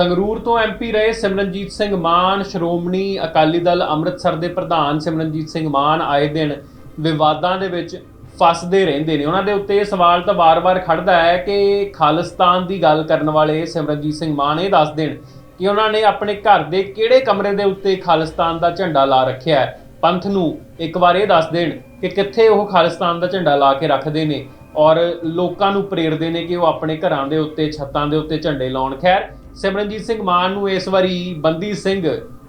ਸੰਗਰੂਰ ਤੋਂ ਐਮਪੀ ਰਹੇ ਸਿਮਰਨਜੀਤ ਸਿੰਘ ਮਾਨ, ਸ਼੍ਰੋਮਣੀ ਅਕਾਲੀ ਦਲ ਅੰਮ੍ਰਿਤਸਰ ਦੇ ਪ੍ਰਧਾਨ ਸਿਮਰਨਜੀਤ ਸਿੰਘ ਮਾਨ ਆਏ ਦਿਨ ਵਿਵਾਦਾਂ ਦੇ ਵਿੱਚ ਫਸਦੇ ਰਹਿੰਦੇ ਨੇ। ਉਹਨਾਂ ਦੇ ਉੱਤੇ ਇਹ ਸਵਾਲ ਤਾਂ ਵਾਰ-ਵਾਰ ਖੜਦਾ ਹੈ ਕਿ ਖਾਲਿਸਤਾਨ ਦੀ ਗੱਲ ਕਰਨ ਵਾਲੇ ਸਿਮਰਨਜੀਤ ਸਿੰਘ ਮਾਨ ਇਹ ਦੱਸ ਦੇਣ ਕਿ ਉਹਨਾਂ ਨੇ ਆਪਣੇ ਘਰ ਦੇ ਕਿਹੜੇ ਕਮਰੇ ਦੇ ਉੱਤੇ ਖਾਲਿਸਤਾਨ ਦਾ ਝੰਡਾ ਲਾ ਰੱਖਿਆ ਹੈ। ਪੰਥ ਨੂੰ ਇੱਕ ਵਾਰ ਇਹ ਦੱਸ ਦੇਣ ਕਿ ਕਿੱਥੇ ਉਹ ਖਾਲਿਸਤਾਨ ਦਾ ਝੰਡਾ ਲਾ ਕੇ ਰੱਖਦੇ ਨੇ ਔਰ ਲੋਕਾਂ ਨੂੰ ਪ੍ਰੇਰਦੇ ਨੇ ਕਿ ਉਹ ਆਪਣੇ ਘਰਾਂ ਦੇ ਉੱਤੇ, ਛੱਤਾਂ ਦੇ ਉੱਤੇ ਝੰਡੇ ਲਾਉਣ। ਖੈਰ ਸਿਮਰਨਜੀਤ ਸਿੰਘ ਮਾਨ ਨੂੰ ਇਸ ਵਾਰੀ ਬੰਦੀ ਸਿੰਘ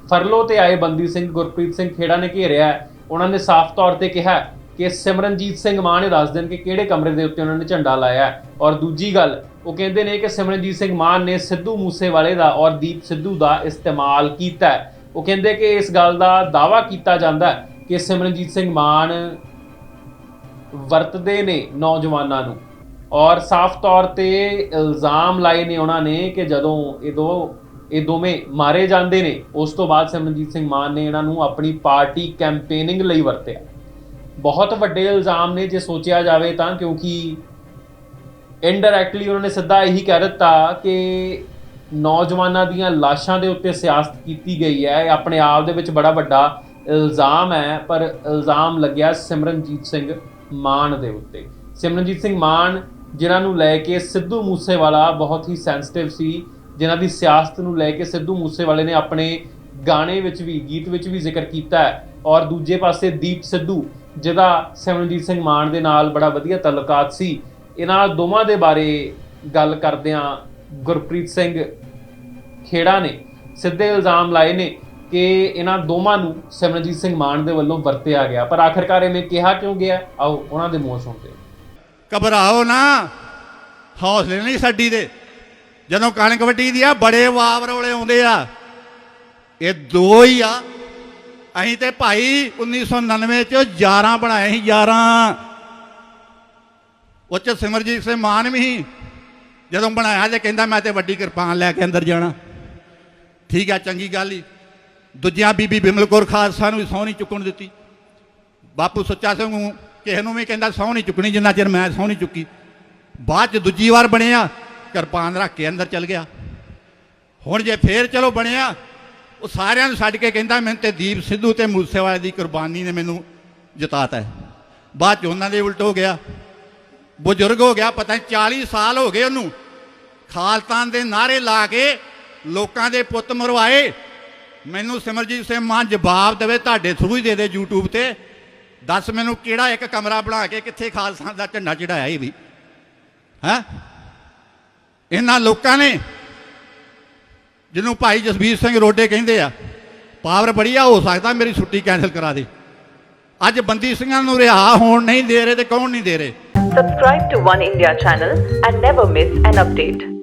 ਫਰਲੋ ਤੇ ਆਏ ਬੰਦੀ ਸਿੰਘ ਗੁਰਪ੍ਰੀਤ ਸਿੰਘ ਖੇੜਾ ਨੇ ਘੇਰਿਆ ਉਹਨਾਂ ਨੇ ਸਾਫ਼ ਤੌਰ ਤੇ ਕਿਹਾ ਕਿ ਸਿਮਰਨਜੀਤ ਸਿੰਘ ਮਾਨ ਇਹ ਦੱਸ ਦੇਣ ਕਿ ਕਿਹੜੇ ਕਮਰੇ ਦੇ ਉੱਤੇ ਉਹਨਾਂ ਨੇ ਝੰਡਾ ਲਾਇਆ ਔਰ ਦੂਜੀ ਗੱਲ, ਉਹ ਕਹਿੰਦੇ ਨੇ ਕਿ ਸਿਮਰਨਜੀਤ ਸਿੰਘ ਮਾਨ ਨੇ ਸਿੱਧੂ ਮੂਸੇਵਾਲੇ ਦਾ ਔਰ ਦੀਪ ਸਿੱਧੂ ਦਾ ਇਸਤੇਮਾਲ ਕੀਤਾ ਉਹ ਕਹਿੰਦੇ ਕਿ ਇਸ ਗੱਲ ਦਾ ਦਾਵਾ ਕੀਤਾ ਜਾਂਦਾ ਕਿ ਸਿਮਰਨਜੀਤ ਸਿੰਘ ਮਾਨ ਵਰਤਦੇ ਨੇ ਨੌਜਵਾਨਾਂ ਨੂੰ। ਔਰ ਸਾਫ਼ ਤੌਰ ਤੇ ਇਲਜ਼ਾਮ ਲਾਏ ਨੇ ਉਹਨਾਂ ਨੇ ਕਿ ਜਦੋਂ ਇਹ ਦੋ ਇਹ ਦੋਵੇਂ ਮਾਰੇ ਜਾਂਦੇ ਨੇ, ਉਸ ਤੋਂ ਬਾਅਦ ਸਿਮਰਨਜੀਤ ਸਿੰਘ ਮਾਨ ਨੇ ਇਹਨਾਂ ਨੂੰ ਆਪਣੀ ਪਾਰਟੀ ਕੈਂਪੇਨਿੰਗ ਲਈ ਵਰਤਿਆ। ਬਹੁਤ ਵੱਡੇ ਇਲਜ਼ਾਮ ਨੇ ਜੇ ਸੋਚਿਆ ਜਾਵੇ ਤਾਂ, ਕਿਉਂਕਿ ਇਨਡਾਇਰੈਕਟਲੀ ਉਹਨਾਂ ਨੇ ਸਿੱਧਾ ਇਹੀ ਕਹਿ ਦਿੱਤਾ ਕਿ ਨੌਜਵਾਨਾਂ ਦੀਆਂ ਲਾਸ਼ਾਂ ਦੇ ਉੱਤੇ ਸਿਆਸਤ ਕੀਤੀ ਗਈ ਹੈ। ਇਹ ਆਪਣੇ ਆਪ ਦੇ ਵਿੱਚ ਬੜਾ ਵੱਡਾ ਇਲਜ਼ਾਮ ਹੈ, ਪਰ ਇਲਜ਼ਾਮ ਲੱਗਿਆ ਸਿਮਰਨਜੀਤ ਸਿੰਘ ਮਾਨ ਦੇ ਉੱਤੇ। ਸਿਮਰਨਜੀਤ ਸਿੰਘ ਮਾਨ ਜਿਨ੍ਹਾਂ ਨੂੰ ਲੈ ਕੇ ਸਿੱਧੂ ਮੂਸੇਵਾਲਾ ਬਹੁਤ ਹੀ ਸੈਂਸਿਟਿਵ ਸੀ, ਜਿਨ੍ਹਾਂ ਦੀ ਸਿਆਸਤ ਨੂੰ ਲੈ ਕੇ ਸਿੱਧੂ ਮੂਸੇਵਾਲੇ ਨੇ ਆਪਣੇ ਗਾਣੇ ਵਿੱਚ ਵੀ, ਗੀਤ ਵਿੱਚ ਵੀ ਜ਼ਿਕਰ ਕੀਤਾ ਹੈ। ਔਰ ਦੂਜੇ ਪਾਸੇ ਦੀਪ ਸਿੱਧੂ, ਜਿਹਦਾ ਸਿਮਰਨਜੀਤ ਸਿੰਘ ਮਾਨ ਦੇ ਨਾਲ ਬੜਾ ਵਧੀਆ ਤਲਕਾਤ ਸੀ। ਇਹਨਾਂ ਦੋਵਾਂ ਦੇ ਬਾਰੇ ਗੱਲ ਕਰਦਿਆਂ ਗੁਰਪ੍ਰੀਤ ਸਿੰਘ ਖੇੜਾ ਨੇ ਸਿੱਧੇ ਇਲਜ਼ਾਮ ਲਾਏ ਨੇ ਕਿ ਇਹਨਾਂ ਦੋਵਾਂ ਨੂੰ ਸਿਮਰਨਜੀਤ ਸਿੰਘ ਮਾਨ ਦੇ ਵੱਲੋਂ ਵਰਤਿਆ ਗਿਆ। ਪਰ ਆਖਰਕਾਰ ਇਹਨੇ ਕਿਹਾ ਕਿਉਂ ਗਿਆ? ਆਓ, ਉਹਨਾਂ ਦੇ ਮੂੰਹ ਸੁਣਦੇ ਹਾਂ। ਘਬਰਾਓ ਨਾ। ਹੌਸਲੇ ਨਹੀਂ ਛੱਡੀ ਦੇ। ਜਦੋਂ ਕਣਕ ਵੱਢੀ ਦੀ ਆ, ਬੜੇ ਵਾਵ ਰੋਲੇ ਆਉਂਦੇ ਆ। ਇਹ ਦੋ ਹੀ ਆ। ਅਸੀਂ ਤੇ ਭਾਈ 1999 ਚ 11 ਬਣਾਏ ਸੀ 11 ਉੱਚ ਸਿਮਰਜੀਤ ਸਿੰਘ ਮਾਨ ਵੀ ਸੀ। ਜਦੋਂ ਬਣਾਇਆ ਤੇ ਕਹਿੰਦਾ, ਮੈਂ ਤੇ ਵੱਡੀ ਕਿਰਪਾਨ ਲੈ ਕੇ ਅੰਦਰ ਜਾਣਾ। ਠੀਕ ਆ, ਚੰਗੀ ਗੱਲ ਹੀ ਦੂਜਿਆਂ ਬੀਬੀ ਬਿਮਲ ਕੌਰ ਖਾਲਸਾ ਨੂੰ ਵੀ ਸਹੁੰ ਚੁੱਕਣ ਦਿੱਤੀ। ਬਾਪੂ ਸੁੱਚਾ ਸਿੰਘ ਨੂੰ ਕਿਸੇ ਨੂੰ ਵੀ ਕਹਿੰਦਾ ਸਹੁੰ ਨਹੀਂ ਚੁੱਕਣੀ, ਜਿੰਨਾ ਚਿਰ ਮੈਂ ਸਹੁੰ ਨਹੀਂ ਚੁੱਕੀ। ਬਾਅਦ ਚ ਦੂਜੀ ਵਾਰ ਬਣਿਆ, ਕਿਰਪਾਨ ਰੱਖ ਕੇ ਅੰਦਰ ਚਲ ਗਿਆ। ਹੁਣ ਜੇ ਫੇਰ ਚਲੋ ਬਣਿਆ, ਉਹ ਸਾਰਿਆਂ ਨੂੰ ਛੱਡ ਕੇ ਕਹਿੰਦਾ, ਮੈਨੂੰ ਤੇ ਦੀਪ ਸਿੱਧੂ ਤੇ ਮੂਸੇਵਾਲੇ ਦੀ ਕੁਰਬਾਨੀ ਨੇ ਮੈਨੂੰ ਜਿਤਾਤਾ ਬਾਅਦ ਚ ਉਹਨਾਂ ਦੇ ਉਲਟ ਹੋ ਗਿਆ। ਬਜ਼ੁਰਗ ਹੋ ਗਿਆ, ਪਤਾ ਨਹੀਂ 40 ਸਾਲ ਹੋ ਗਏ ਉਹਨੂੰ। ਖਾਲਤਾਨ ਦੇ ਨਾਰੇ ਲਾ ਕੇ ਲੋਕਾਂ ਦੇ ਪੁੱਤ ਮਰਵਾਏ। ਮੈਨੂੰ ਸਿਮਰਜੀਤ ਸਿੰਘ ਮਾਨ ਜਵਾਬ ਦੇਵੇ, ਤੁਹਾਡੇ ਥਰੂ ਹੀ ਦੇ ਦੇ YouTube ਤੇ। ਦੱਸ ਮੈਨੂੰ ਕਿਹੜਾ ਇੱਕ ਕਮਰਾ ਬਣਾ ਕੇ ਕਿੱਥੇ ਖਾਲਸਾ ਦਾ ਝੰਡਾ ਚੜਾਇਆ ਇਹ ਵੀ? ਹੈ? ਇਹਨਾਂ ਲੋਕਾਂ ਨੇ, ਜਿਹਨੂੰ ਭਾਈ ਜਸਵੀਰ ਸਿੰਘ ਰੋਡੇ ਕਹਿੰਦੇ ਆ, ਪਾਵਰ ਬੜੀ ਆ ਹੋ ਸਕਦਾ ਮੇਰੀ ਛੁੱਟੀ ਕੈਨਸਲ ਕਰਾ ਦੇ। ਅੱਜ ਬੰਦੀ ਸਿੰਘਾਂ ਨੂੰ ਰਿਹਾ ਹੋਣ ਨਹੀਂ ਦੇ ਰਹੇ ਤੇ ਕੌਣ ਨਹੀਂ ਦੇ ਰਹੇ? Subscribe to One India channel and never miss an update.